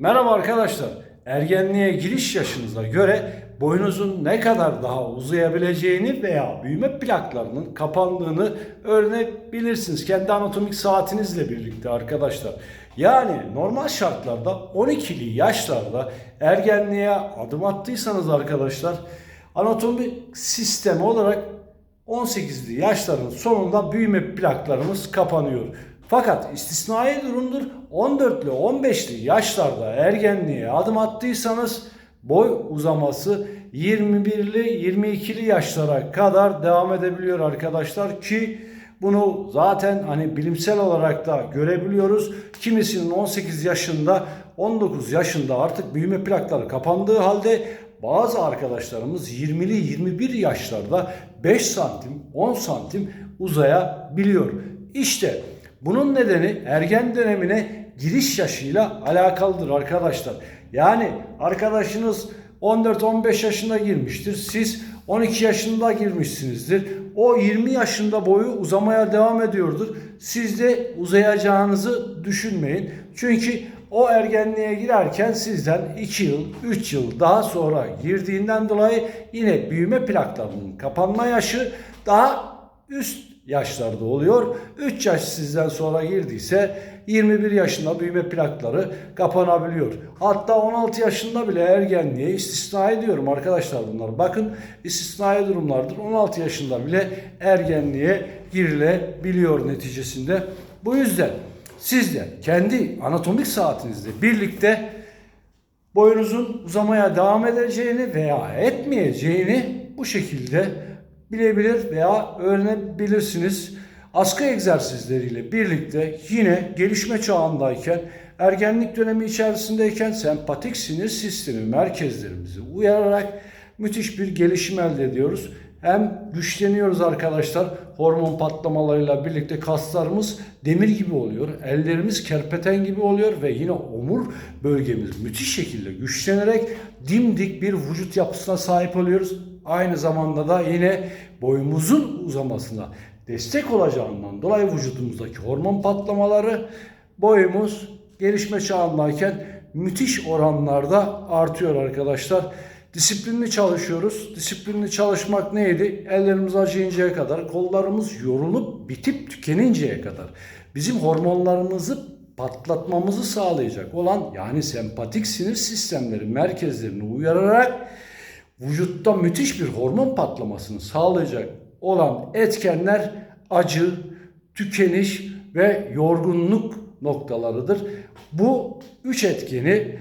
Merhaba arkadaşlar. Ergenliğe giriş yaşınıza göre boyunuzun ne kadar daha uzayabileceğini veya büyüme plaklarının kapandığını öğrenebilirsiniz. Kendi anatomik saatinizle birlikte arkadaşlar. Yani normal şartlarda 12'li yaşlarda ergenliğe adım attıysanız arkadaşlar anatomik sistemi olarak 18'li yaşların sonunda büyüme plaklarımız kapanıyor. Fakat istisnai durumdur. 14'lü 15'li yaşlarda ergenliğe adım attıysanız boy uzaması 21'li 22'li yaşlara kadar devam edebiliyor arkadaşlar ki bunu zaten hani bilimsel olarak da görebiliyoruz. Kimisinin 18 yaşında 19 yaşında artık büyüme plakları kapandığı halde bazı arkadaşlarımız 20'li 21 yaşlarda 5 santim 10 santim uzayabiliyor. İşte bunun nedeni ergen dönemine giriş yaşıyla alakalıdır arkadaşlar. Yani arkadaşınız 14-15 yaşında girmiştir. Siz 12 yaşında girmişsinizdir. O 20 yaşında boyu uzamaya devam ediyordur. Siz de uzayacağınızı düşünmeyin. Çünkü o ergenliğe girerken sizden 2 yıl, 3 yıl daha sonra girdiğinden dolayı yine büyüme plaklarının kapanma yaşı daha üst yaşlarda oluyor. 3 yaş sizden sonra girdiyse 21 yaşında büyüme plakları kapanabiliyor. Hatta 16 yaşında bile ergenliğe istisna ediyorum arkadaşlar bunlar. Bakın istisnai durumlardır. 16 yaşında bile ergenliğe girilebiliyor neticesinde. Bu yüzden siz de kendi anatomik saatinizle birlikte boyunuzun uzamaya devam edeceğini veya etmeyeceğini bu şekilde bilebilir veya öğrenebilirsiniz. Askı egzersizleriyle birlikte yine gelişme çağındayken, ergenlik dönemi içerisindeyken sempatik sinir sistemi merkezlerimizi uyararak müthiş bir gelişim elde ediyoruz. Hem güçleniyoruz arkadaşlar. Hormon patlamalarıyla birlikte kaslarımız demir gibi oluyor. Ellerimiz kerpeten gibi oluyor ve yine omur bölgemiz müthiş şekilde güçlenerek dimdik bir vücut yapısına sahip oluyoruz. Aynı zamanda da yine boyumuzun uzamasına destek olacağından dolayı vücudumuzdaki hormon patlamaları boyumuz gelişme çağındayken müthiş oranlarda artıyor arkadaşlar. Disiplinli çalışıyoruz. Disiplinli çalışmak neydi? Ellerimiz acıyıncaya kadar, kollarımız yorulup bitip tükeninceye kadar. Bizim hormonlarımızı patlatmamızı sağlayacak olan yani sempatik sinir sistemleri merkezlerini uyararak vücutta müthiş bir hormon patlamasını sağlayacak olan etkenler acı, tükeniş ve yorgunluk noktalarıdır. Bu üç etkeni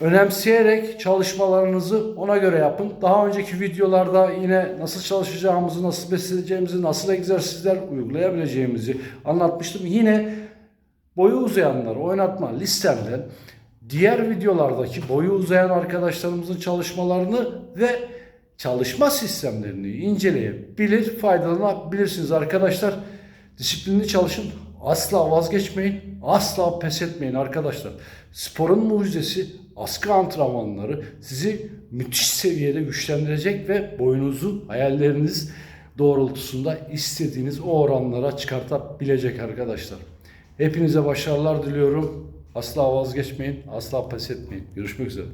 önemseyerek çalışmalarınızı ona göre yapın. Daha önceki videolarda yine nasıl çalışacağımızı, nasıl besleneceğimizi, nasıl egzersizler uygulayabileceğimizi anlatmıştım. Yine boyu uzayanları oynatma listemden diğer videolardaki boyu uzayan arkadaşlarımızın çalışmalarını ve çalışma sistemlerini inceleyebilir, faydalanabilirsiniz arkadaşlar. Disiplinli çalışın, asla vazgeçmeyin, asla pes etmeyin arkadaşlar. Sporun mucizesi, askı antrenmanları sizi müthiş seviyede güçlendirecek ve boyunuzu hayalleriniz doğrultusunda istediğiniz o oranlara çıkartabilecek arkadaşlar. Hepinize başarılar diliyorum. Asla vazgeçmeyin, asla pes etmeyin. Görüşmek üzere.